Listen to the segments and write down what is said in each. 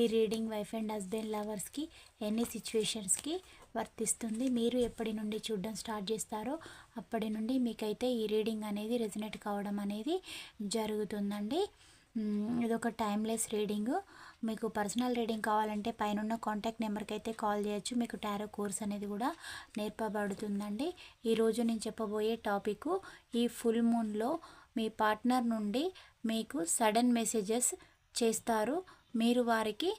ఈ reading wife and husband లవర్స్కి ఎన్ని సిచ్యువేషన్స్కి వర్తిస్తుంది? మీరు ఎప్పటి నుండి చూడడం స్టార్ట్ చేస్తారో అప్పటి నుండి మీకైతే ఈ రీడింగ్ అనేది రెజినేట్ కావడం అనేది జరుగుతుందండి. ఇదొక టైమ్లెస్ రీడింగ్. మీకు పర్సనల్ రీడింగ్ కావాలంటే పైన కాంటాక్ట్ నెంబర్కి అయితే కాల్ చేయొచ్చు. మీకు టారో కోర్స్ అనేది కూడా నేర్పబడుతుందండి. ఈరోజు నేను చెప్పబోయే టాపిక్ ఈ ఫుల్ మూన్లో మీ పార్ట్నర్ నుండి మీకు సడన్ మెసేజెస్ చేస్తారు. మీరు వారికి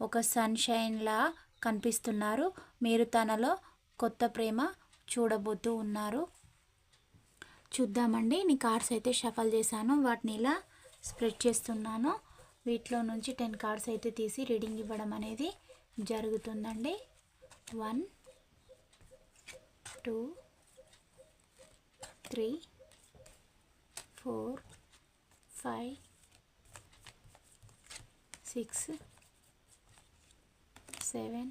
ఒక సన్షైన్లా కనిపిస్తున్నారు. మీరు తనలో కొత్త ప్రేమ చూడబోతూ ఉన్నారు. చూద్దామండి. నీ కార్డ్స్ అయితే షఫల్ చేశాను. వాటిని ఇలా స్ప్రెడ్ చేస్తున్నాను. వీటిలో నుంచి టెన్ కార్డ్స్ అయితే తీసి రీడింగ్ ఇవ్వడం అనేది జరుగుతుందండి. One two three four five six seven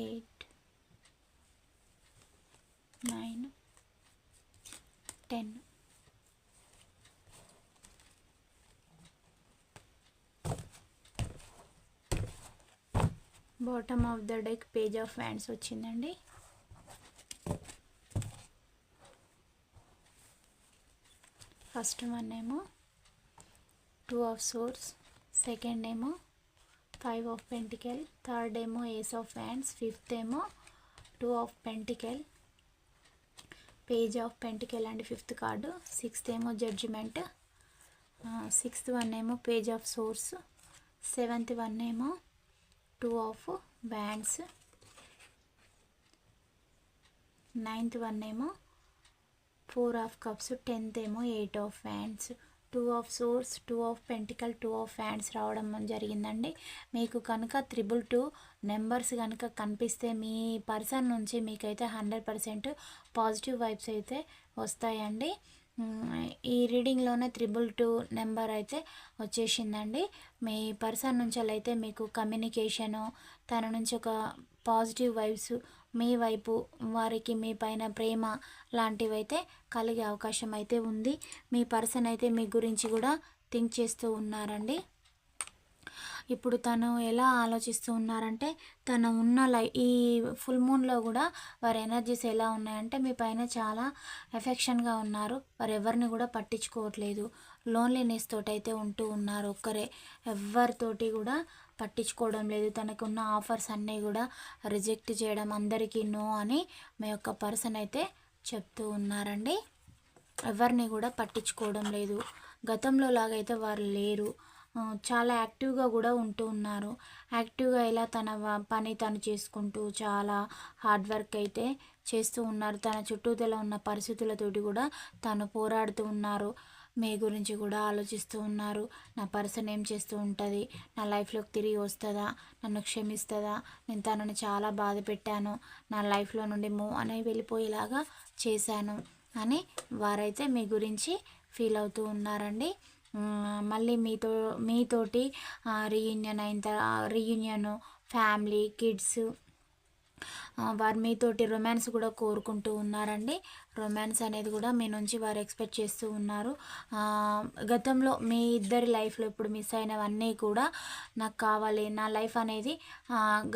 eight nine ten. Bottom of the deck page of hands వచ్చిందండి. ఫస్ట్ వన్ ఏమో టూ ఆఫ్ సోర్స్ సెకండ్ ఏమో ఫైవ్ ఆఫ్ పెంటికల్ థర్డ్ ఏమో ఏస్ ఆఫ్ హ్యాండ్స్ ఫిఫ్త్ ఏమో two of pentacle page of pentacle and fifth card sixth ఏమో judgement sixth one ఏమో page of swords seventh one ఏమో two of bands ninth one ఏమో four of cups tenth ఏమో eight of hands two of swords two of pentacle two of hands రావడం జరిగిందండి. మీకు కనుక triple two numbers కనుక కనిపిస్తే మీ పర్సన్ నుంచి మీకైతే హండ్రెడ్ పర్సెంట్ పాజిటివ్ వైబ్స్ అయితే వస్తాయండి. ఈ రీడింగ్లోనే త్రిబుల్ టూ నెంబర్ అయితే వచ్చేసిందండి. మీ పర్సన్ నుంచి అయితే మీకు కమ్యూనికేషను తన నుంచి ఒక పాజిటివ్ వైబ్స్ మీ వైపు వారికి మీ పైన ప్రేమ లాంటివి అయితే కలిగే అవకాశం అయితే ఉంది. మీ పర్సన్ అయితే మీ గురించి కూడా థింక్ చేస్తూ ఉన్నారండి. ఇప్పుడు తను ఎలా ఆలోచిస్తూ ఉన్నారంటే తను ఉన్న లై ఈ ఫుల్ మూన్లో కూడా వారి ఎనర్జీస్ ఎలా ఉన్నాయంటే మీ పైన చాలా ఎఫెక్షన్గా ఉన్నారు. వారు ఎవరిని కూడా పట్టించుకోవట్లేదు. లోన్లీనెస్ తోటి అయితే ఉంటూ ఉన్నారు ఒక్కరే. ఎవరితోటి కూడా పట్టించుకోవడం లేదు. తనకున్న ఆఫర్స్ అన్నీ కూడా రిజెక్ట్ చేయడం అందరికీ నో అని మీ యొక్క పర్సన్ అయితే చెప్తూ ఉన్నారండి. ఎవరిని కూడా పట్టించుకోవడం లేదు. గతంలో లాగైతే వారు లేరు. చాలా యాక్టివ్గా కూడా ఉంటూ ఉన్నారు. యాక్టివ్గా ఇలా తన వ- పని తను చేసుకుంటూ చాలా హార్డ్ వర్క్ అయితే చేస్తూ ఉన్నారు. తన చుట్టూతల ఉన్న పరిస్థితులతోటి కూడా తను పోరాడుతూ ఉన్నారు. మీ గురించి కూడా ఆలోచిస్తూ ఉన్నారు. నా పర్సన్ ఏం చేస్తూ ఉంటుంది? నా లైఫ్లోకి తిరిగి వస్తుందా? నన్ను క్షమిస్తుందా? నేను తనని చాలా బాధ పెట్టాను. నా లైఫ్లో నుండి మూవ్ అని వెళ్ళిపోయేలాగా చేశాను అని వారైతే మీ గురించి ఫీల్ అవుతూ ఉన్నారండి. మళ్ళీ మీతో మీతోటి రీయూనియన్ అయిన తర్వాత రీయూనియన్ ఫ్యామిలీ కిడ్స్ వారు మీతోటి రొమాన్స్ కూడా కోరుకుంటూ ఉన్నారండి. రొమాన్స్ అనేది కూడా మీ నుంచి వారు ఎక్స్పెక్ట్ చేస్తూ ఉన్నారు. గతంలో మీ ఇద్దరి లైఫ్లో ఇప్పుడు మిస్ అయినవన్నీ కూడా నాకు కావాలి. నా లైఫ్ అనేది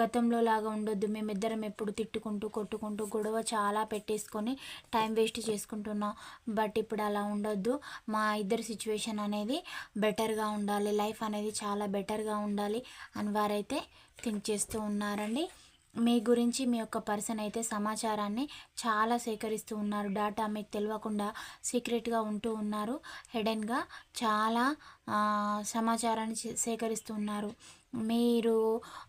గతంలో లాగా ఉండొద్దు. మేమిద్దరం ఎప్పుడు తిట్టుకుంటూ కొట్టుకుంటూ గొడవ చాలా పెట్టేసుకొని టైం వేస్ట్ చేసుకుంటున్నాం. బట్ ఇప్పుడు అలా ఉండొద్దు. మా ఇద్దరి సిచ్యువేషన్ అనేది బెటర్గా ఉండాలి. లైఫ్ అనేది చాలా బెటర్గా ఉండాలి అని వారైతే థింక్ చేస్తూ ఉన్నారండి. మీ గురించి మీ యొక్క పర్సన్ అయితే సమాచారాన్ని చాలా సేకరిస్తూ ఉన్నారు. డాటా మీకు తెలియకుండా సీక్రెట్గా ఉంటూ ఉన్నారు. హెడెన్గా చాలా సమాచారాన్ని సేకరిస్తూ ఉన్నారు. మీరు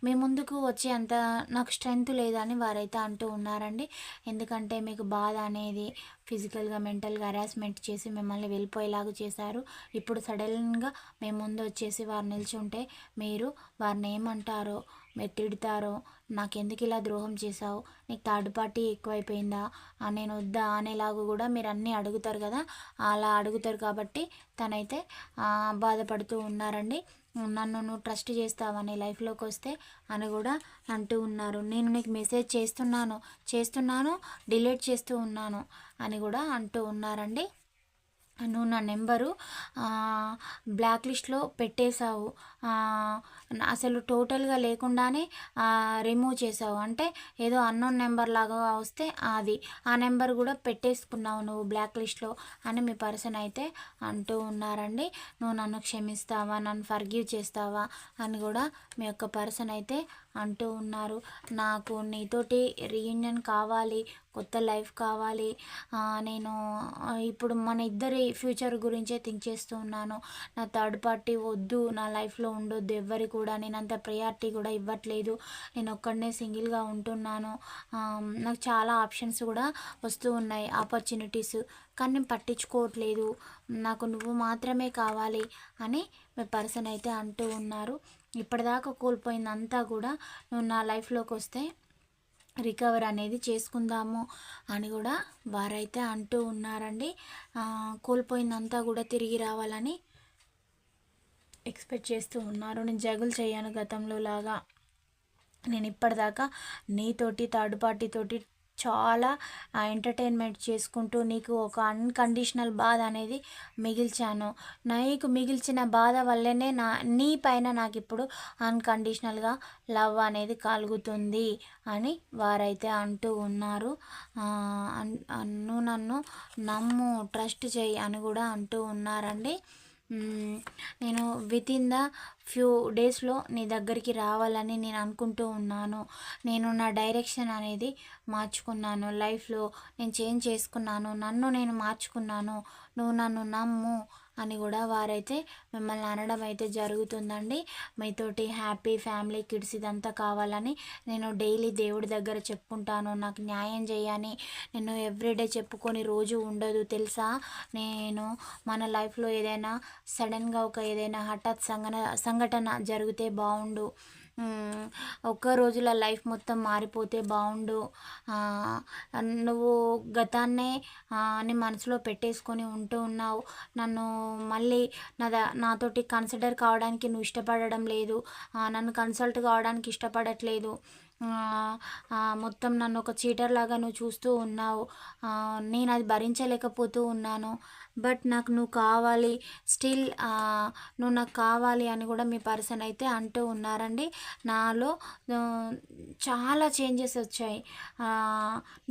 మీ ముందుకు వచ్చే అంత నాకు స్ట్రెంగ్త్ లేదని వారైతే అంటూ ఉన్నారండి. ఎందుకంటే మీకు బాధ అనేది ఫిజికల్గా మెంటల్గా హరాస్మెంట్ చేసి మిమ్మల్ని వెళ్ళిపోయేలాగా చేశారు. ఇప్పుడు సడన్గా మేము ముందు వచ్చేసి వారు నిల్చుంటే మీరు వారిని ఏమంటారో మీరు తిడతారో నాకెందుకు ఇలా ద్రోహం చేశావు నీకు థర్డ్ పార్టీ ఎక్కువైపోయిందా నేను వద్దా అనేలాగా కూడా మీరు అన్నీ అడుగుతారు కదా అలా అడుగుతారు కాబట్టి తనైతే బాధపడుతూ ఉన్నారండి. నన్ను నువ్వు ట్రస్ట్ చేస్తావని లైఫ్లోకి వస్తే అని కూడా అంటూ ఉన్నారు. నేను నీకు మెసేజ్ చేస్తున్నాను చేస్తున్నాను డిలీట్ చేస్తూ ఉన్నాను అని కూడా అంటూ ఉన్నారండి. నువ్వు నా నెంబరు బ్లాక్ లిస్ట్లో పెట్టేశావు. అసలు టోటల్గా లేకుండానే రిమూవ్ చేసావు అంటే ఏదో అన్నోన్ నెంబర్ లాగా వస్తే అది. ఆ నెంబర్ కూడా పెట్టేసుకున్నావు నువ్వు బ్లాక్ లిస్ట్లో అని మీ పర్సన్ అయితే అంటూ ఉన్నారండి. నువ్వు నన్ను క్షమిస్తావా? నన్ను ఫర్గివ్ చేస్తావా? అని కూడా మీ యొక్క పర్సన్ అయితే అంటూ ఉన్నారు. నాకు నీతోటి రీయూనియన్ కావాలి కొత్త లైఫ్ కావాలి. నేను ఇప్పుడు మన ఇద్దరి ఫ్యూచర్ గురించే థింక్ చేస్తూ ఉన్నాను. నా థర్డ్ పార్టీ వద్దు నా లైఫ్లో ఉండొద్దు ఎవ్వరి కూడా నేను అంత ప్రయారిటీ కూడా ఇవ్వట్లేదు. నేను ఒక్కడనే సింగిల్గా ఉంటున్నాను. నాకు చాలా ఆప్షన్స్ కూడా వస్తూ ఉన్నాయి ఆపర్చునిటీస్ కానీ నేను పట్టించుకోవట్లేదు. నాకు నువ్వు మాత్రమే కావాలి అని మీ పర్సన్ అయితే అంటూ ఉన్నారు. ఇప్పటిదాకా కోల్పోయిందంతా కూడా నువ్వు నా లైఫ్లోకి వస్తే రికవర్ అనేది చేసుకుందాము అని కూడా వారైతే అంటూ ఉన్నారండి. కోల్పోయిందంతా కూడా తిరిగి రావాలని ఎక్స్పెక్ట్ చేస్తూ ఉన్నారు. నేను జగులు చేయను గతంలో లాగా. నేను ఇప్పటిదాకా నీతోటి థర్డ్ పార్టీతోటి చాలా ఎంటర్టైన్మెంట్ చేసుకుంటూ నీకు ఒక అన్కండిషనల్ బాధ అనేది మిగిల్చాను. నీకు మిగిల్చిన బాధ వల్లనే నా నీ పైన నాకు ఇప్పుడు అన్కండిషనల్గా లవ్ అనేది కలుగుతుంది అని వారైతే అంటూ ఉన్నారు. నువ్వు అన్- నన్ను నమ్ము ట్రస్ట్ చేయి అని కూడా అంటూ ఉన్నారండి. నేను విత్ ఇన్ ద ఫ్యూ డేస్లో నీ దగ్గరికి రావాలని నేను అనుకుంటూ ఉన్నాను. నేను నా డైరెక్షన్ అనేది మార్చుకున్నాను. లైఫ్లో నేను చేంజ్ చేసుకున్నాను. నన్ను నేను మార్చుకున్నాను. నువ్వు నన్ను నమ్ము. అని కూడా వారైతే మిమ్మల్ని అనడం అయితే జరుగుతుందండి. మీతోటి హ్యాపీ ఫ్యామిలీ కిడ్స్ ఇదంతా కావాలని నేను డైలీ దేవుడి దగ్గర చెప్పుకుంటాను. నాకు న్యాయం చేయని నేను ఎవ్రీడే చెప్పుకొని రోజు ఉండదు తెలుసా? నేను మన లైఫ్లో ఏదైనా సడన్గా ఒక ఏదైనా హఠాత్ సంఘన సంఘటన జరిగితే బాగుండు ఒక్క రోజుల లైఫ్ మొత్తం మారిపోతే బాగుండు నువ్వు గతాన్నే నీ అని మనసులో పెట్టేసుకొని ఉంటూ ఉన్నావు. నన్ను మళ్ళీ నా నాతోటి కన్సిడర్ కావడానికి నువ్వు ఇష్టపడడం లేదు. నన్ను కన్సల్ట్ కావడానికి ఇష్టపడట్లేదు. మొత్తం నన్ను ఒక చీటర్ లాగా నువ్వు చూస్తూ ఉన్నావు. నేను అది భరించలేకపోతూ ఉన్నాను. బట్ నాకు నువ్వు కావాలి. స్టిల్ నువ్వు నాకు కావాలి అని కూడా మీ పర్సన్ అయితే అంటూ ఉన్నారండి. నాలో చాలా చేంజెస్ వచ్చాయి.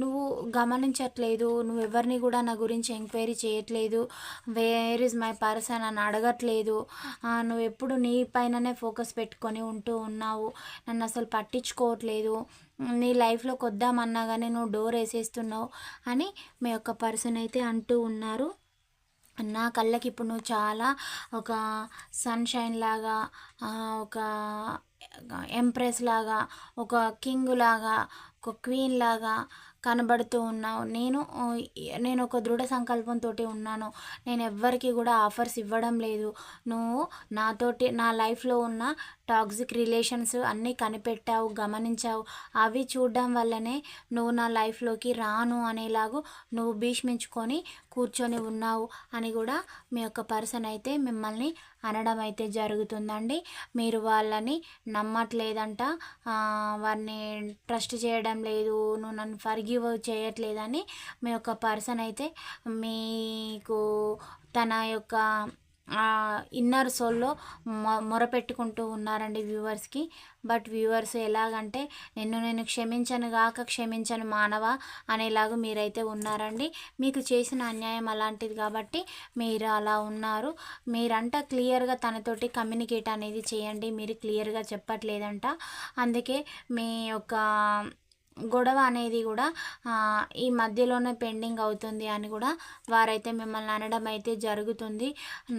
నువ్వు గమనించట్లేదు. నువ్వు ఎవరిని కూడా నా గురించి ఎంక్వైరీ చేయట్లేదు. వేర్ ఇస్ మై పర్సన్ అని అడగట్లేదు. నువ్వు ఎప్పుడు నీ పైననే ఫోకస్ పెట్టుకొని ఉంటూ ఉన్నావు. నన్ను అసలు పట్టించుకోవట్లేదు. నీ లైఫ్లోకి వద్దామన్నా కానీ నువ్వు డోర్ వేసేస్తున్నావు అని మీ యొక్క పర్సన్ అయితే అంటూ ఉన్నారు. నా కళ్ళకి ఇప్పుడు నువ్వు చాలా ఒక సన్షైన్ లాగా ఒక ఎంప్రెస్ లాగా ఒక కింగ్ లాగా ఒక క్వీన్ లాగా కనబడుతూ ఉన్నావు. నేను నేను ఒక దృఢ సంకల్పంతో ఉన్నాను. నేను ఎవ్వరికి కూడా ఆఫర్స్ ఇవ్వడం లేదు. నువ్వు నాతోటి నా లైఫ్లో ఉన్న టాక్సిక్ రిలేషన్స్ అన్నీ కనిపెట్టావు గమనించావు. అవి చూడడం వల్లనే నువ్వు నా లైఫ్లోకి రాను అనేలాగు నువ్వు భీష్మించుకొని కూర్చొని ఉన్నావు అని కూడా మీ యొక్క పర్సన్ అయితే మిమ్మల్ని అనడం అయితే జరుగుతుందండి. మీరు వాళ్ళని నమ్మట్లేదంట. వారిని ట్రస్ట్ చేయడం లేదు. నువ్వు నన్ను ఫర్గివ్ చేయట్లేదని మీ యొక్క పర్సన్ అయితే మీకు తన యొక్క ఇన్నర్ సోల్లో మొ మొరపెట్టుకుంటూ ఉన్నారండి వ్యూవర్స్కి. బట్ వ్యూవర్స్ ఎలాగంటే నిన్ను నేను క్షమించను గాక క్షమించను మానవ అనేలాగా మీరైతే ఉన్నారండి. మీకు చేసిన అన్యాయం అలాంటిది కాబట్టి మీరు అలా ఉన్నారు. మీరంట క్లియర్గా తనతోటి కమ్యూనికేట్ అనేది చేయండి. మీరు క్లియర్గా చెప్పట్లేదంట. అందుకే మీ యొక్క గొడవ అనేది కూడా ఈ మధ్యలోనే పెండింగ్ అవుతుంది అని కూడా వారైతే మిమ్మల్ని అనడం అయితే జరుగుతుంది.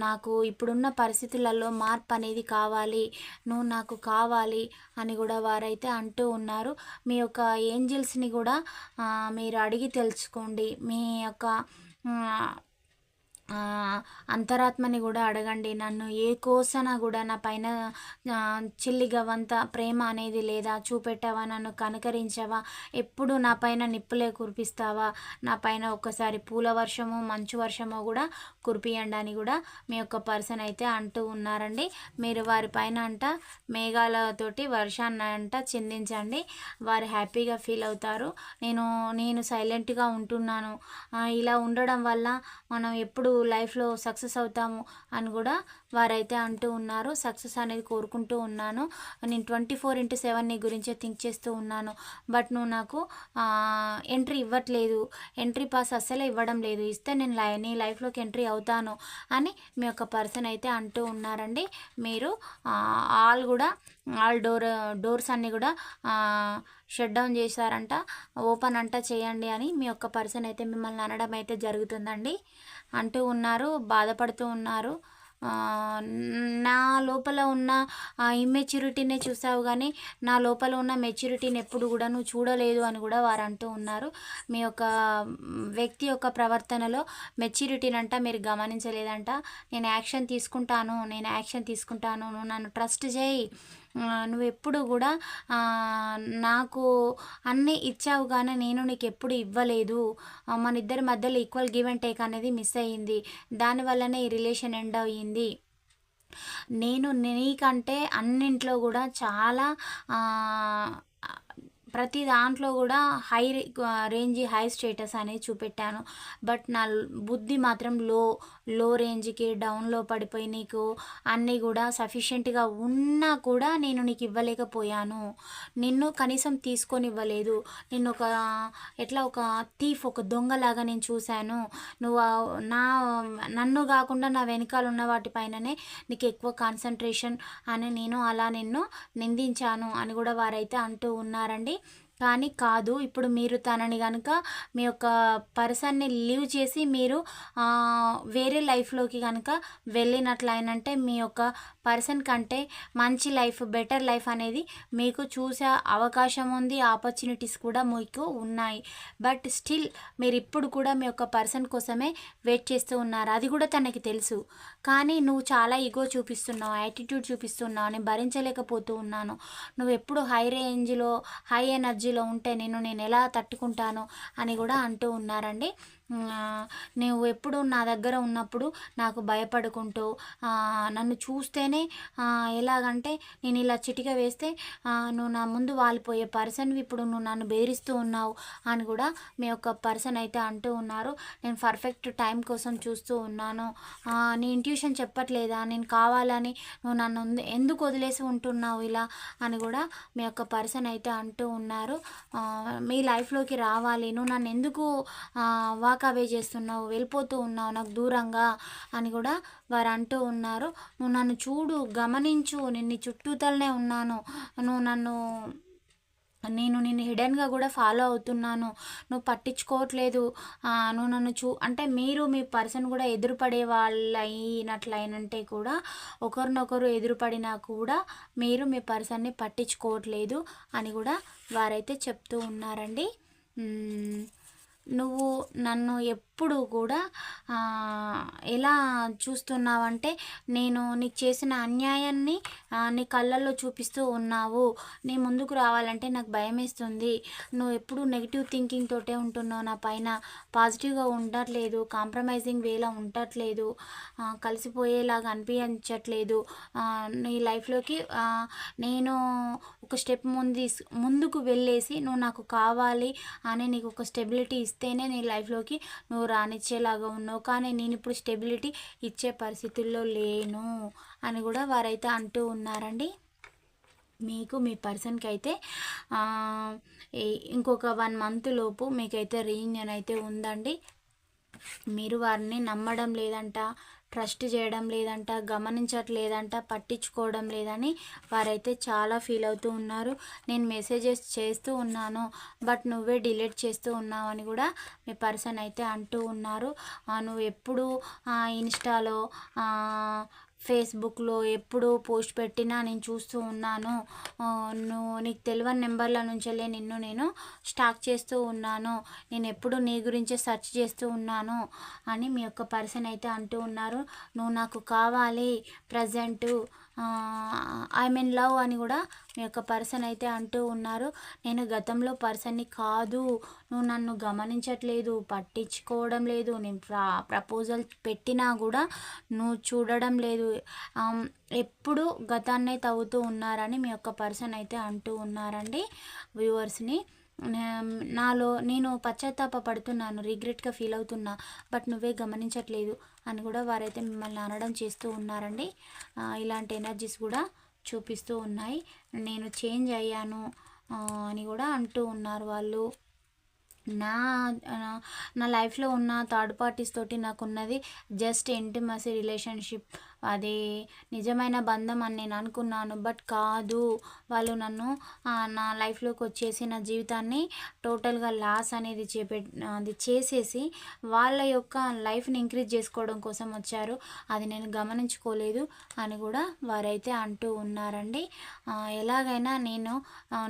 నాకు ఇప్పుడున్న పరిస్థితులలో మార్పు అనేది కావాలి నువ్వు నాకు కావాలి అని కూడా వారైతే అంటూ ఉన్నారు. మీ యొక్క ఏంజిల్స్ని కూడా మీరు అడిగి తెలుసుకోండి. మీ యొక్క అంతరాత్మని కూడా అడగండి. నన్ను ఏ కోసన కూడా నా పైన చిల్లిగవంత ప్రేమ అనేది లేదా చూపెట్టావా నన్ను కనుకరించావా ఎప్పుడు నా పైన నిప్పులే కురిపిస్తావా నా పైన ఒక్కసారి పూల వర్షము మంచు వర్షము కూడా కురిపియండి అని కూడా మీ యొక్క పర్సన్ అయితే అంటూ ఉన్నారండి. మీరు వారి పైన అంట మేఘాలతోటి వర్షాన్ని అంట చిందించండి. వారు హ్యాపీగా ఫీల్ అవుతారు. నేను నేను సైలెంట్గా ఉంటున్నాను. ఇలా ఉండడం వల్ల మనం ఎప్పుడు లైఫ్లో సక్సెస్ అవుతాము అని కూడా వారైతే అంటూ ఉన్నారు. సక్సెస్ అనేది కోరుకుంటూ ఉన్నాను. నేను ట్వంటీ ఫోర్ ఇంటూ సెవెన్ నీ గురించే థింక్ చేస్తూ ఉన్నాను. బట్ నువ్వు నాకు ఎంట్రీ ఇవ్వట్లేదు. ఎంట్రీ పాస్ అస్సలే ఇవ్వడం లేదు. ఇస్తే నేను లై నీ లైఫ్లోకి ఎంట్రీ అవుతాను అని మీ యొక్క పర్సన్ అయితే అంటూ ఉన్నారండి. మీరు ఆల్ కూడా ఆల్ డోర్ డోర్స్ అన్నీ కూడా షట్ డౌన్ చేశారంట. ఓపెన్ అంట చేయండి అని మీ యొక్క పర్సన్ అయితే మిమ్మల్ని అనడం అయితే జరుగుతుందండి. అంటూ ఉన్నారు బాధపడుతూ ఉన్నారు. నా లోపల ఉన్న ఆ ఇమ్మెచ్యూరిటీనే చూసావు కానీ నా లోపల ఉన్న మెచ్యూరిటీని ఎప్పుడు కూడా నువ్వు చూడలేదు అని కూడా వారు అంటూ ఉన్నారు. మీ యొక్క వ్యక్తి యొక్క ప్రవర్తనలో మెచ్యూరిటీని అంట మీరు గమనించలేదంట. నేను యాక్షన్ తీసుకుంటాను నేను యాక్షన్ తీసుకుంటాను నువ్వు నన్ను ట్రస్ట్ చేయి నువ్వు ఎప్పుడు కూడా నాకు అన్నీ ఇచ్చావు కానీ నేను నీకు ఎప్పుడు ఇవ్వలేదు. మన ఇద్దరి మధ్యలో ఈక్వల్ గివ్ అండ్ టేక్ అనేది మిస్ అయ్యింది. దానివల్లనే ఈ రిలేషన్ ఎండ్ అయ్యింది. నేను నీకంటే అన్నింట్లో కూడా చాలా ప్రతి దాంట్లో కూడా హై రేంజ్ హై స్టేటస్ అనేది చూపెట్టాను. బట్ నా బుద్ధి మాత్రం లో లో రేంజ్కి డౌన్లో పడిపోయి నీకు అన్నీ కూడా సఫిషియెంట్గా ఉన్నా కూడా నేను నీకు ఇవ్వలేకపోయాను. నిన్ను కనీసం తీసుకొని ఇవ్వలేదు నిన్ను ఒక ఎట్లా ఒక తీఫ్ ఒక దొంగలాగా నేను చూశాను. నువ్వు నా నన్ను కాకుండా నా వెనకాల ఉన్న వాటిపైననే నీకు ఎక్కువ కాన్సన్ట్రేషన్ అని నేను అలా నిన్ను నిందించాను అని కూడా వారైతే అంటూ ఉన్నారండి. కానీ కాదు. ఇప్పుడు మీరు తనని కనుక మీ యొక్క పర్సన్ని లీవ్ చేసి మీరు వేరే లైఫ్లోకి కనుక వెళ్ళినట్లయినంటే మీ యొక్క పర్సన్ కంటే మంచి లైఫ్ బెటర్ లైఫ్ అనేది మీకు చూసే అవకాశం ఉంది. ఆపర్చునిటీస్ కూడా మీకు ఉన్నాయి. బట్ స్టిల్ మీరు ఇప్పుడు కూడా మీ యొక్క పర్సన్ కోసమే వెయిట్ చేస్తూ ఉన్నారు. అది కూడా తనకి తెలుసు. కానీ నువ్వు చాలా ఈగో చూపిస్తున్నావు యాటిట్యూడ్ చూపిస్తున్నావు నేను భరించలేకపోతూ ఉన్నాను. నువ్వు ఎప్పుడు హై రేంజ్లో హై ఎనర్జీ ఎనర్జీలో ఉంటే నేను నేను ఎలా తట్టుకుంటాను అని కూడా అంటూ ఉన్నారండి. నువ్వు ఎప్పుడు నా దగ్గర ఉన్నప్పుడు నాకు భయపడుకుంటూ నన్ను చూస్తేనే ఎలాగంటే నేను ఇలా చిటిక వేస్తే నువ్వు నా ముందు వాలిపోయే పర్సన్వి ఇప్పుడు నువ్వు నన్ను బెదిరిస్తూ ఉన్నావు అని కూడా మీ యొక్క పర్సన్ అయితే అంటూ ఉన్నారు. నేను పర్ఫెక్ట్ టైం కోసం చూస్తూ ఉన్నాను. నీ ఇంట్యూషన్ చెప్పట్లేదా? నేను కావాలని నువ్వు నన్ను ఎందుకు వదిలేసి ఉంటున్నావు ఇలా అని కూడా మీ యొక్క పర్సన్ అయితే అంటూ ఉన్నారు. మీ లైఫ్లోకి రావాలి. నువ్వు నన్ను ఎందుకు వాక్ అవే చేస్తున్నావు వెళ్ళిపోతూ ఉన్నావు నాకు దూరంగా అని కూడా వారు అంటూ ఉన్నారు. నువ్వు నన్ను చూడు గమనించు నిన్ను చుట్టూతలనే ఉన్నాను. నువ్వు నన్ను నేను నిన్ను హిడెన్గా కూడా ఫాలో అవుతున్నాను. నువ్వు పట్టించుకోవట్లేదు. నువ్వు నన్ను చూ అంటే మీరు మీ పర్సన్ కూడా ఎదురుపడే వాళ్ళు అయినట్లయినంటే కూడా ఒకరినొకరు ఎదురుపడినా కూడా మీరు మీ పర్సన్ని పట్టించుకోవట్లేదు అని కూడా వారైతే చెప్తూ ఉన్నారండి. నువ్వు నన్ను ఎప్పుడు కూడా ఎలా చూస్తున్నావంటే నేను నీకు చేసిన అన్యాయాన్ని నీ కళ్ళల్లో చూపిస్తూ ఉన్నావు. నీ ముందుకు రావాలంటే నాకు భయం వేస్తుంది నువ్వు ఎప్పుడు నెగిటివ్ థింకింగ్ తోటే ఉంటున్నావు నా పైన. పాజిటివ్గా ఉండట్లేదు కాంప్రమైజింగ్ వేలా ఉండట్లేదు కలిసిపోయేలాగా అనిపించట్లేదు. నీ లైఫ్లోకి నేను ఒక స్టెప్ ముందు తీసు- ముందుకు వెళ్ళేసి నువ్వు నాకు కావాలి అని నీకు ఒక స్టెబిలిటీ ఇస్తేనే నీ లైఫ్లోకి నువ్వు రానిచ్చేలాగా ఉన్నావు. కానీ నేను ఇప్పుడు స్టెబిలిటీ ఇచ్చే పరిస్థితుల్లో లేను అని కూడా వారైతే అంటూ ఉన్నారండి. మీకు మీ పర్సన్కి అయితే ఇంకొక వన్ మంత్ లోపు మీకైతే రీయూనియన్ అయితే ఉందండి. మీరు వారిని నమ్మడం లేదంట. ట్రస్ట్ చేయడం లేదంట గమనించట్లేదంట పట్టించుకోవడం లేదని వారైతే చాలా ఫీల్ అవుతూ ఉన్నారు. నేను మెసేజెస్ చేస్తూ ఉన్నాను బట్ నువ్వే డిలీట్ చేస్తూ ఉన్నావు అని కూడా మీ పర్సన్ అయితే అంటూ ఉన్నారు. నువ్వు ఎప్పుడు ఇన్స్టాలో ఫేస్బుక్లో ఎప్పుడు పోస్ట్ పెట్టినా నేను చూస్తూ ఉన్నాను. నువ్వు నీకు తెలియని నెంబర్ల నుంచెల్లే నిన్ను నేను స్టాక్ చేస్తూ ఉన్నాను. నేను ఎప్పుడు నీ గురించే సెర్చ్ చేస్తూ ఉన్నాను అని మీ యొక్క పర్సన్ అయితే అంటూ ఉన్నారు. నువ్వు నాకు కావాలి ప్రజెంటు ఐ మీన్ లవ్ అని కూడా మీ యొక్క పర్సన్ అయితే అంటూ ఉన్నారు. నేను గతంలో పర్సన్ని కాదు. నువ్వు నన్ను గమనించట్లేదు పట్టించుకోవడం లేదు. నేను ప్రా ప్రపోజల్ పెట్టినా కూడా నువ్వు చూడడం లేదు. ఎప్పుడు గతాన్నే తవ్వుతూ ఉన్నారని మీ యొక్క పర్సన్ అయితే అంటూ ఉన్నారండి వ్యూవర్స్ని. నాలో నేను పశ్చాత్తాప పడుతున్నాను రిగ్రెట్గా ఫీల్ అవుతున్నా బట్ నువ్వే గమనించట్లేదు. అని కూడా వారైతే మిమ్మల్ని అనడం చేస్తూ ఉన్నారండి. ఇలాంటి ఎనర్జీస్ కూడా చూపిస్తూ ఉన్నాయి. నేను చేంజ్ అయ్యాను అని కూడా అంటూ ఉన్నారు వాళ్ళు. నా నా- నా లైఫ్లో ఉన్న థర్డ్ పార్టీస్ తోటి నాకున్నది జస్ట్ ఇంటిమసీ రిలేషన్షిప్ అది నిజమైన బంధం అని నేను అనుకున్నాను. బట్ కాదు వాళ్ళు నన్ను నా లైఫ్లోకి వచ్చేసి నా జీవితాన్ని టోటల్గా లాస్ అనేది చేపే అది చేసేసి వాళ్ళ యొక్క లైఫ్ని ఇంక్రీజ్ చేసుకోవడం కోసం వచ్చారు. అది నేను గమనించుకోలేదు అని కూడా వారైతే అంటూ ఉన్నారండి. ఎలాగైనా నేను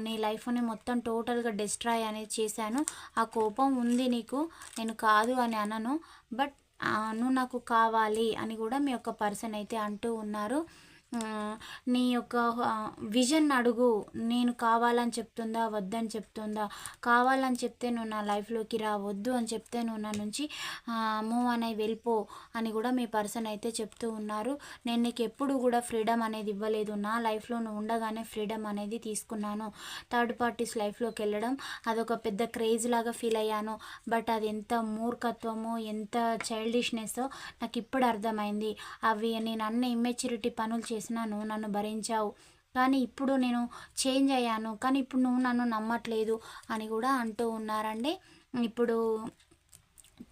నీ లైఫ్ని మొత్తం టోటల్గా డిస్ట్రాయ్ అనేది చేశాను. ఆ కోపం ఉంది నీకు నేను కాదు అని అనను. బట్ నువ్వు నాకు కావాలి అని కూడా మీ యొక్క పర్సన్ అయితే అంటూ ఉన్నారు. నీ యొక్క విజన్ అడుగు. నేను కావాలని చెప్తుందా వద్దని చెప్తుందా? కావాలని చెప్తే నువ్వు నా లైఫ్లోకి రా వద్దు అని చెప్తే నువ్వు నా నుంచి మూవ్ అని వెళ్ళిపో అని కూడా మీ పర్సన్ అయితే చెప్తూ ఉన్నారు. నేను నీకు ఎప్పుడు కూడా ఫ్రీడమ్ అనేది ఇవ్వలేదు. నా లైఫ్లో నువ్వు ఉండగానే ఫ్రీడమ్ అనేది తీసుకున్నాను. థర్డ్ పార్టీస్ లైఫ్లోకి వెళ్ళడం అదొక పెద్ద క్రేజ్ లాగా ఫీల్ అయ్యాను. బట్ అది ఎంత మూర్ఖత్వమో ఎంత చైల్డిష్నెస్సో నాకు ఇప్పుడు అర్థమైంది. అవి నేను అన్ని ఇమ్మెచ్యూరిటీ పనులు చేసి నువ్వు నన్ను భరించావు. కానీ ఇప్పుడు నేను చేంజ్ అయ్యాను. కానీ ఇప్పుడు నువ్వు నన్ను నమ్మట్లేదు అని కూడా అంటూ ఉన్నారండి. ఇప్పుడు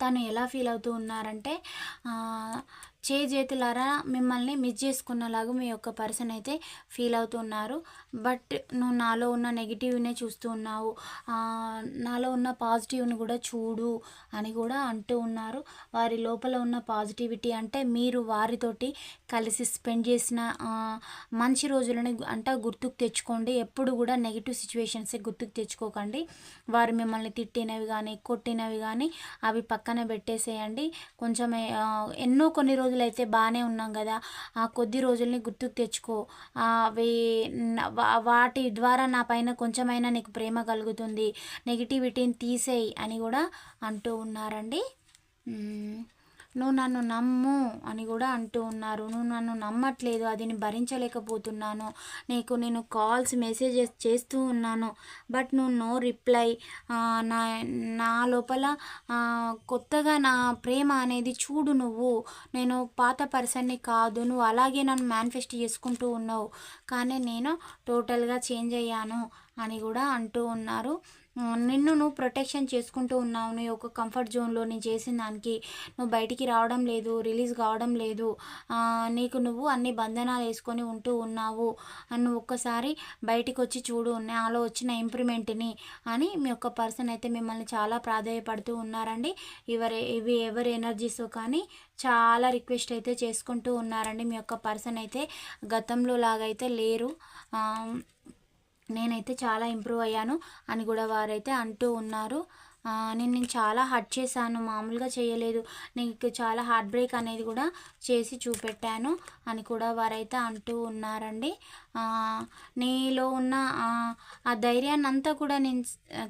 తను ఎలా ఫీల్ అవుతూ ఉన్నారంటే చేతులారా మిమ్మల్ని మిస్ చేసుకున్నలాగా మీ యొక్క పర్సన్ అయితే ఫీల్ అవుతున్నారు. బట్ నువ్వు నాలో ఉన్న నెగిటివ్నే చూస్తూ ఉన్నావు. నాలో ఉన్న పాజిటివ్ని కూడా చూడు అని కూడా అంటూ ఉన్నారు. వారి లోపల ఉన్న పాజిటివిటీ అంటే మీరు వారితోటి కలిసి స్పెండ్ చేసిన మంచి రోజులని అంటే గుర్తుకు తెచ్చుకోండి. ఎప్పుడు కూడా నెగిటివ్ సిచ్యువేషన్సే గుర్తుకు తెచ్చుకోకండి. వారు మిమ్మల్ని తిట్టినవి కానీ కొట్టినవి కానీ అవి పక్కన పెట్టేసేయండి. కొంచెం ఎన్నో కొన్ని రోజులు అయితే బాగానే ఉన్నాం కదా ఆ కొద్ది రోజుల్ని గుర్తుకు తెచ్చుకో. అవి వాటి ద్వారా నా పైన కొంచెమైనా నీకు ప్రేమ కలుగుతుంది. నెగిటివిటీని తీసేయి అని కూడా అంటూ ఉన్నారండి. నువ్వు నన్ను నమ్ము అని కూడా అంటూ ఉన్నారు. నువ్వు నన్ను నమ్మట్లేదు అది నేను భరించలేకపోతున్నాను. నీకు నేను కాల్స్ మెసేజెస్ చేస్తూ ఉన్నాను. బట్ నువ్వు నో రిప్లై. నా నా లోపల కొత్తగా నా ప్రేమ అనేది చూడు నువ్వు. నేను పాత పర్సన్ని కాదు. నువ్వు అలాగే నన్ను మేనిఫెస్ట్ చేసుకుంటూ ఉన్నావు. కానీ నేను టోటల్గా చేంజ్ అయ్యాను అని కూడా అంటూ ఉన్నారు. నిన్ను నువ్వు ప్రొటెక్షన్ చేసుకుంటూ ఉన్నావు. నీ యొక్క కంఫర్ట్ జోన్లో నేను చేసిన దానికి నువ్వు బయటికి రావడం లేదు రిలీజ్ కావడం లేదు. నీకు నువ్వు అన్ని బంధనాలు వేసుకొని ఉంటూ ఉన్నావు. అని నువ్వు ఒక్కసారి బయటికి వచ్చి చూడు నాలో వచ్చిన ఇంప్రూవ్మెంట్ని అని మీ యొక్క పర్సన్ అయితే మిమ్మల్ని చాలా ప్రాధాయపడుతూ ఉన్నారండి. ఎవరి ఇవి ఎవరి ఎనర్జీస్ కానీ చాలా రిక్వెస్ట్ అయితే చేసుకుంటూ ఉన్నారండి. మీ యొక్క పర్సన్ అయితే గతంలో లాగైతే లేరు. నేనైతే చాలా ఇంప్రూవ్ అయ్యాను అని కూడా వారైతే అంటూ ఉన్నారు. నేను నేను చాలా హర్ట్ చేశాను. మామూలుగా చేయలేదు. నీకు చాలా హార్ట్ బ్రేక్ అనేది కూడా చేసి చూపెట్టాను అని కూడా వారైతే అంటూ ఉన్నారండి. నీలో ఉన్న ఆ, ధైర్యాన్ని అంతా కూడా నేను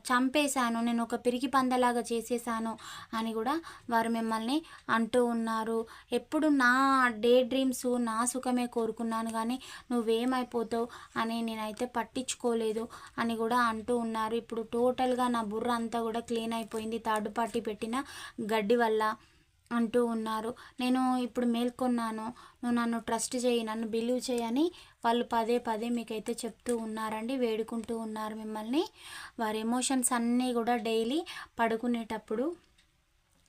చంపేశాను. నేను ఒక పిరికి పందలాగా చేసేసాను అని కూడా వారు మిమ్మల్ని అంటూ ఉన్నారు. ఎప్పుడు నా డే డ్రీమ్స్ నా సుఖమే కోరుకున్నాను కానీ నువ్వేమైపోతావు అని నేనైతే పట్టించుకోలేదు అని కూడా అంటూ ఉన్నారు. ఇప్పుడు టోటల్గా నా బుర్ర అంతా కూడా క్లీన్ అయిపోయింది. థర్డ్ పార్టీ పెట్టిన గడ్డి వల్ల. అంటూ ఉన్నారు. నేను ఇప్పుడు మేల్కొన్నాను. నువ్వు నన్ను ట్రస్ట్ చేయి నన్ను బిలీవ్ చేయని వాళ్ళు పదే పదే మీకైతే చెప్తూ ఉన్నారండి వేడుకుంటూ ఉన్నారు మిమ్మల్ని. వారి ఎమోషన్స్ అన్నీ కూడా డైలీ పడుకునేటప్పుడు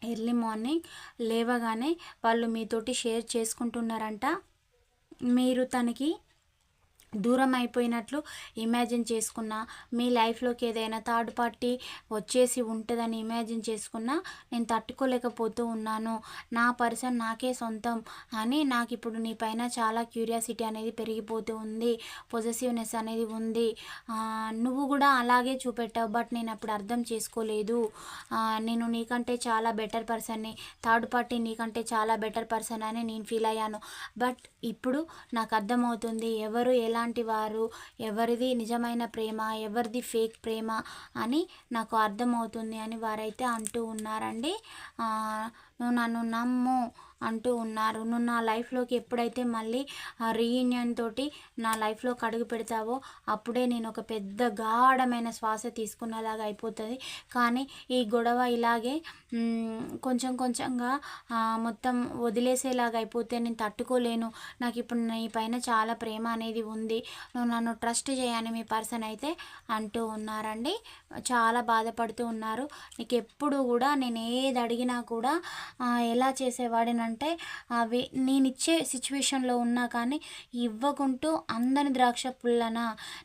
ఎర్లీ మార్నింగ్ లేవగానే వాళ్ళు మీతోటి షేర్ చేసుకుంటున్నారంట. మీరు తనకి దూరం అయిపోయినట్లు ఇమాజిన్ చేసుకున్నా మీ లైఫ్లోకి ఏదైనా థర్డ్ పార్టీ వచ్చేసి ఉంటుందని ఇమాజిన్ చేసుకున్నా నేను తట్టుకోలేకపోతూ ఉన్నాను. నా పర్సన్ నాకే సొంతం అని నాకు ఇప్పుడు నీ పైన చాలా క్యూరియాసిటీ అనేది పెరిగిపోతూ ఉంది. పొజెసివ్నెస్ అనేది ఉంది. నువ్వు కూడా అలాగే చూపెట్టావు బట్ నేను అప్పుడు అర్థం చేసుకోలేదు. నేను నీకంటే చాలా బెటర్ పర్సన్ని థర్డ్ పార్టీ నీకంటే చాలా బెటర్ పర్సన్ అని నేను ఫీల్ అయ్యాను. బట్ ఇప్పుడు నాకు అర్థమవుతుంది ఎవరు ఎలా ఎలాంటి వారు ఎవరిది నిజమైన ప్రేమ ఎవరిది ఫేక్ ప్రేమ అని నాకు అర్థమవుతుంది అని వారైతే అంటూ ఉన్నారండి. నువ్వు నన్ను నమ్ము అంటూ ఉన్నారు. నువ్వు నా లైఫ్లోకి ఎప్పుడైతే మళ్ళీ రీయూనియన్ తోటి నా లైఫ్లో కడుగు పెడతావో అప్పుడే నేను ఒక పెద్ద గాఢమైన శ్వాస తీసుకున్నలాగా అయిపోతుంది. కానీ ఈ గొడవ ఇలాగే కొంచెం కొంచెంగా మొత్తం వదిలేసేలాగా అయిపోతే నేను తట్టుకోలేను. నాకు ఇప్పుడు నీ పైన చాలా ప్రేమ అనేది ఉంది. నువ్వు నన్ను ట్రస్ట్ చేయని మీ పర్సన్ అయితే అంటూ ఉన్నారండి. చాలా బాధపడుతూ ఉన్నారు. నీకు ఎప్పుడు కూడా నేను ఏది అడిగినా కూడా ఎలా చేసేవాడిని అంటే అవి నేను ఇచ్చే సిచ్యువేషన్లో ఉన్నా కానీ ఇవ్వకుంటూ అందని ద్రాక్ష పుల్లన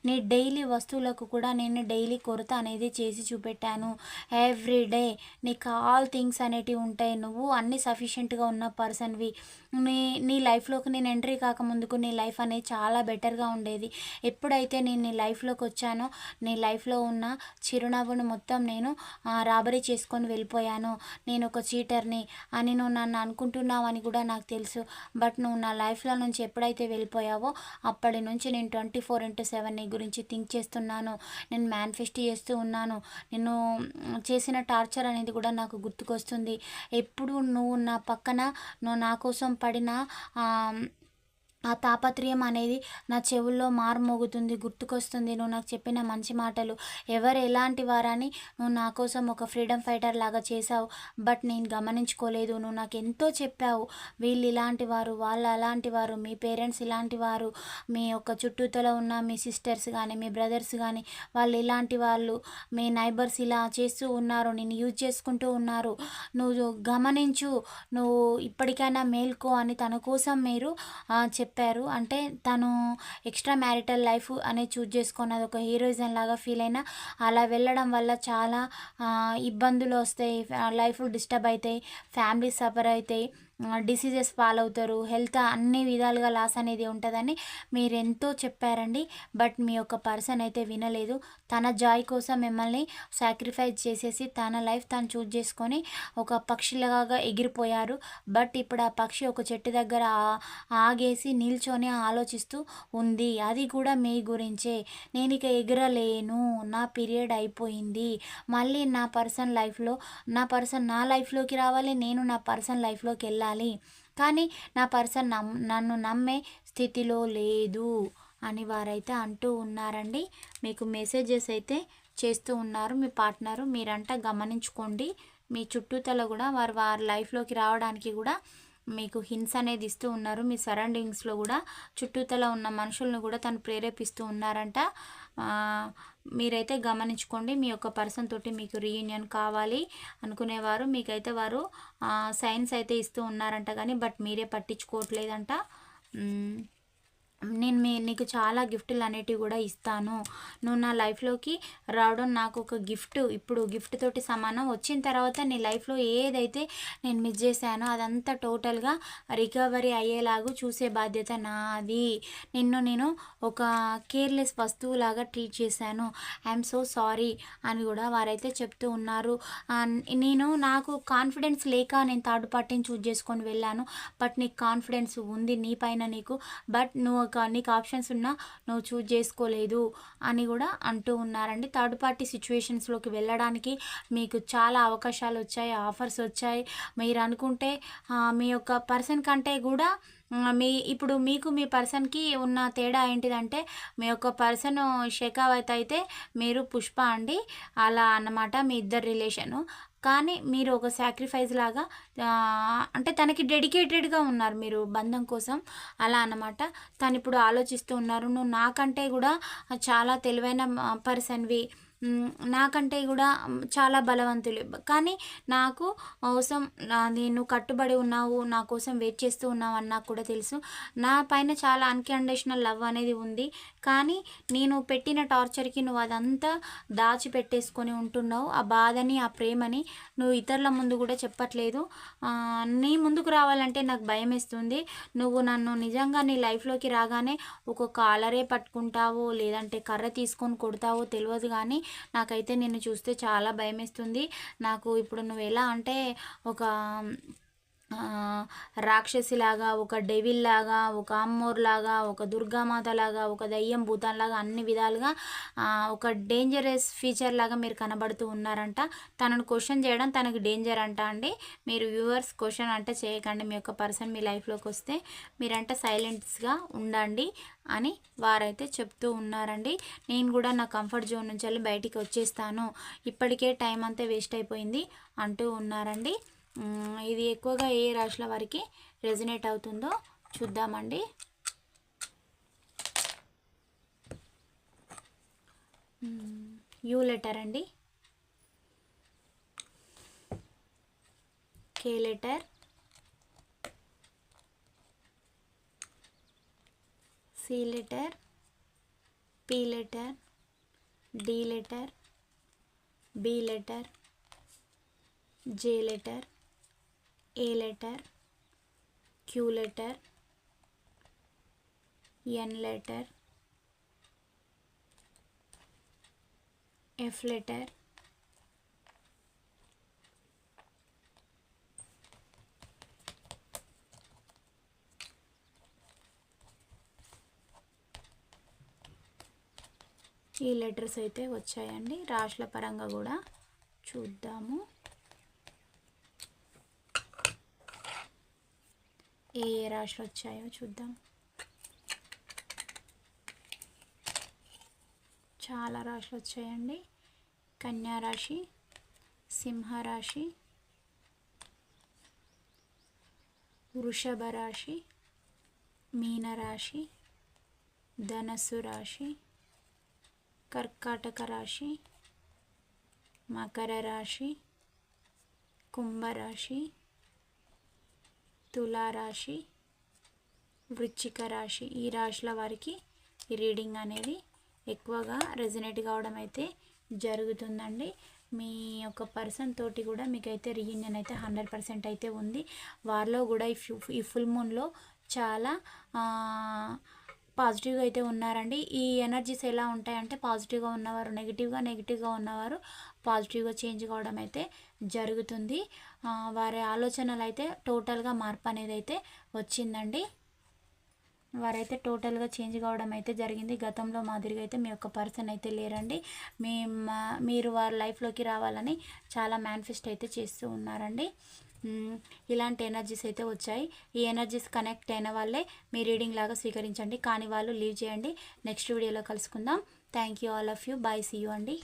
నీ డైలీ వస్తువులకు కూడా నేను డైలీ కొరత అనేది చేసి చూపెట్టాను. ఎవ్రీ డే నీకు ఆల్ థింగ్స్ అనేటివి ఉంటాయి. నువ్వు అన్నీ సఫిషియెంట్గా ఉన్న పర్సన్వి. నీ నీ లైఫ్లోకి నేను ఎంట్రీ కాకముందుకు నీ లైఫ్ అనేది చాలా బెటర్గా ఉండేది. ఎప్పుడైతే నేను నీ లైఫ్లోకి వచ్చానో నీ లైఫ్లో ఉన్న చిరునవ్వును మొత్తం నేను రాబరీ చేసుకొని వెళ్ళిపోయాను. నేను ఒక చీటర్ని అని నువ్వు నన్ను అనుకుంటున్నావు అని కూడా నాకు తెలుసు. బట్ నువ్వు నా లైఫ్లో నుంచి ఎప్పుడైతే వెళ్ళిపోయావో అప్పటి నుంచి నేను ట్వంటీ ఫోర్ ఇంటూ సెవెన్ నీ గురించి థింక్ చేస్తున్నాను. నేను మేనిఫెస్ట్ చేస్తూ ఉన్నాను. నేను చేసిన టార్చర్ అనేది కూడా నాకు గుర్తుకొస్తుంది. ఎప్పుడు నువ్వు నా పక్కన నువ్వు నా కోసం పడిన ఆ తాపత్రయం అనేది నా చెవుల్లో మారుమోగుతుంది గుర్తుకొస్తుంది. నువ్వు నాకు చెప్పిన మంచి మాటలు. ఎవరు ఎలాంటి వారని నువ్వు నా కోసం ఒక ఫ్రీడమ్ ఫైటర్ లాగా చేసావు బట్ నేను గమనించుకోలేదు. నువ్వు నాకు ఎంతో చెప్పావు. వీళ్ళు ఇలాంటి వారు వాళ్ళు అలాంటి వారు. మీ పేరెంట్స్ ఇలాంటి వారు. మీ యొక్క చుట్టూతలో ఉన్న మీ సిస్టర్స్ కానీ మీ బ్రదర్స్ కానీ వాళ్ళు ఇలాంటి వాళ్ళు. మీ నైబర్స్ ఇలా చేస్తూ ఉన్నారు. నేను యూజ్ చేసుకుంటూ ఉన్నారు. నువ్వు గమనించు. నువ్వు ఇప్పటికైనా మేల్కో అని తన కోసం మీరు చెప్పారు. చెప్పారు. అంటే తను ఎక్స్ట్రా మ్యారిటల్ లైఫ్ అనేది చూజ్ చేసుకున్నది ఒక హీరోయిజం లాగా ఫీల్ అయినా అలా వెళ్ళడం వల్ల చాలా ఇబ్బందులు వస్తాయి. లైఫ్ డిస్టర్బ్ అవుతాయి ఫ్యామిలీ సఫర్ అవుతాయి డిసీజెస్ పాలవుతారు హెల్త్ అన్ని విధాలుగా లాస్ అనేది ఉంటుందని మీరు ఎంతో చెప్పారండి. బట్ మీ యొక్క పర్సన్ అయితే వినలేదు. తన జాయ్ కోసం మిమ్మల్ని సాక్రిఫైస్ చేసేసి తన లైఫ్ తను చూజ్ చేసుకొని ఒక పక్షిలాగా ఎగిరిపోయారు. బట్ ఇప్పుడు ఆ పక్షి ఒక చెట్టు దగ్గర ఆగేసి నిల్చొని ఆలోచిస్తూ ఉంది. అది కూడా మీ గురించే. నేను ఇక ఎగరలేను. నా పీరియడ్ అయిపోయింది. మళ్ళీ నా పర్సన్ లైఫ్లో నా పర్సన్ నా లైఫ్లోకి రావాలి. నేను నా పర్సన్ లైఫ్లోకి వెళ్ళాలి. వెళ్ళాలి కానీ నా పర్సన్ నమ్ నన్ను నమ్మే స్థితిలో లేదు అని వారైతే అంటూ ఉన్నారండి. మీకు మెసేజెస్ అయితే చేస్తూ ఉన్నారు మీ పార్ట్నరు. మీరంట గమనించుకోండి. మీ చుట్టూతల కూడా వారు వారి లైఫ్లోకి రావడానికి కూడా మీకు హింస అనేది ఇస్తూ ఉన్నారు. మీ సరౌండింగ్స్లో కూడా చుట్టూతల ఉన్న మనుషులను కూడా తను ప్రేరేపిస్తూ ఉన్నారంట. మీరైతే గమనించుకోండి మీ యొక్క పర్సన్ తోటి మీకు రీయూనియన్ కావాలి అనుకునేవారు మీకైతే వారు సైన్స్ అయితే ఇస్తూ ఉన్నారంట కానీ బట్ మీరే పట్టించుకోవట్లేదంట. నేను మీ నీకు చాలా గిఫ్ట్లు అనేటివి కూడా ఇస్తాను. నువ్వు నా లైఫ్లోకి రావడం నాకు ఒక గిఫ్ట్. ఇప్పుడు గిఫ్ట్ తోటి సమానం. వచ్చిన తర్వాత నీ లైఫ్లో ఏదైతే నేను మిస్ చేశానో అదంతా టోటల్గా రికవరీ అయ్యేలాగా చూసే బాధ్యత నాది. నిన్ను నేను ఒక కేర్లెస్ వస్తువులాగా ట్రీట్ చేశాను. ఐఎమ్ సో సారీ అని కూడా వారైతే చెప్తూ ఉన్నారు. నేను నాకు కాన్ఫిడెన్స్ లేక నేను థర్డ్ పార్టీని చూజ్ చేసుకొని వెళ్ళాను. బట్ నీకు కాన్ఫిడెన్స్ ఉంది నీ పైన నీకు. బట్ నువ్వు ఒక నీకు ఆప్షన్స్ ఉన్నా నువ్వు చూజ్ చేసుకోలేదు అని కూడా అంటూ ఉన్నారండి. థర్డ్ పార్టీ సిచ్యువేషన్స్లోకి వెళ్ళడానికి మీకు చాలా అవకాశాలు వచ్చాయి ఆఫర్స్ వచ్చాయి. మీరు అనుకుంటే మీ యొక్క పర్సన్ కంటే కూడా మీ ఇప్పుడు మీకు మీ పర్సన్కి ఉన్న తేడా ఏంటిదంటే మీ యొక్క పర్సన్ షెకావత్ అయితే మీరు పుష్ప అండి. అలా అన్నమాట మీ ఇద్దరు రిలేషను కానీ మీరు ఒక సాక్రిఫైస్ లాగా అంటే తనకి డెడికేటెడ్గా ఉన్నారు మీరు బంధం కోసం. అలా అనమాట తను ఇప్పుడు ఆలోచిస్తూ ఉన్నారు. నువ్వు నాకంటే కూడా చాలా తెలివైన పర్సన్వి నాకంటే కూడా చాలా బలవంతులు. కానీ నాకు కోసం నేను కట్టుబడి ఉన్నావు నా కోసం వెయిట్ చేస్తూ ఉన్నావు అని నాకు కూడా తెలుసు. నా పైన చాలా అన్కండిషనల్ లవ్ అనేది ఉంది. కానీ నేను పెట్టిన టార్చర్కి నువ్వు అదంతా దాచిపెట్టేసుకొని ఉంటున్నావు. ఆ బాధని ఆ ప్రేమని నువ్వు ఇతరుల ముందు కూడా చెప్పట్లేదు. నీ ముందుకు రావాలంటే నాకు భయం వేస్తుంది. నువ్వు నన్ను నిజంగా నీ లైఫ్లోకి రాగానే ఒక కాలరే పట్టుకుంటావో లేదంటే కర్ర తీసుకొని కొడతావో తెలియదు కానీ నాకైతే నిన్ను చూస్తే చాలా భయం నాకు ఇప్పుడు నువ్వు ఎలా అంటే ఒక రాక్షసిలాగా ఒక డెవిల్ లాగా ఒక అమ్మోర్ లాగా ఒక దుర్గామాత లాగా ఒక దయ్యం భూతాన్లాగా అన్ని విధాలుగా ఒక డేంజరస్ ఫీచర్ లాగా మీరు కనబడుతూ ఉన్నారంట. తనను క్వశ్చన్ చేయడం తనకు డేంజర్ అంట అండి. మీరు వ్యూవర్స్ క్వశ్చన్ అంటే చేయకండి. మీ యొక్క పర్సన్ మీ లైఫ్లోకి వస్తే మీరంట సైలెంట్స్గా ఉండండి అని వారైతే చెప్తూ ఉన్నారండి. నేను కూడా నా కంఫర్ట్ జోన్ నుంచి వెళ్ళి బయటికి వచ్చేస్తాను. ఇప్పటికే టైం అంతా వేస్ట్ అయిపోయింది అంటూ ఉన్నారండి. ఇది ఎక్కువగా ఏ రాశుల వారికి రెజినేట్ అవుతుందో చూద్దామండి. యూ లెటర్ అండి. K letter C letter P letter D letter B letter J letter A letter Q letter N letter F letter E letters అయితే వచ్చాయండి. రాష్ట్ర పరంగా కూడా చూద్దాము. ఏ ఏ రాశులు వచ్చాయో చూద్దాం. చాలా రాశులు వచ్చాయండి. కన్యా రాశి సింహరాశి వృషభ రాశి మీనరాశి ధనస్సు రాశి కర్కాటక రాశి మకర రాశి కుంభరాశి తులారాశి వృచ్చిక రాశి. ఈ రాశుల వారికి ఈ రీడింగ్ అనేది ఎక్కువగా రెజినేట్ కావడం అయితే జరుగుతుందండి. మీ యొక్క పర్సన్ తోటి కూడా మీకైతే రీయూనియన్ అయితే హండ్రెడ్ పర్సెంట్ అయితే ఉంది. వారిలో కూడా ఈ ఫు- ఈ ఫుల్ మూన్లో చాలా పాజిటివ్గా అయితే ఉన్నారండి. ఈ ఎనర్జీస్ ఎలా ఉంటాయంటే పాజిటివ్గా ఉన్నవారు నెగిటివ్గా నెగిటివ్గా ఉన్నవారు పాజిటివ్గా చేంజ్ కావడం అయితే జరుగుతుంది. వారి ఆలోచనలు అయితే టోటల్గా మార్పు అనేది అయితే వచ్చిందండి. వారైతే టోటల్గా చేంజ్ కావడం అయితే జరిగింది. గతంలో మాదిరిగా అయితే మీ యొక్క పర్సన్ అయితే లేరండి. మీ మా- మీరు వారి లైఫ్లోకి రావాలని చాలా మేనిఫెస్ట్ అయితే చేస్తూ ఉన్నారండి. ఇలాంటి ఎనర్జీస్ అయితే వచ్చాయి. ఈ ఎనర్జీస్ కనెక్ట్ అయిన వాళ్ళే మీ రీడింగ్ లాగా స్వీకరించండి. కానీ వాళ్ళు లీవ్ చేయండి. నెక్స్ట్ వీడియోలో కలుసుకుందాం. Thank you all of you bye see you అండి.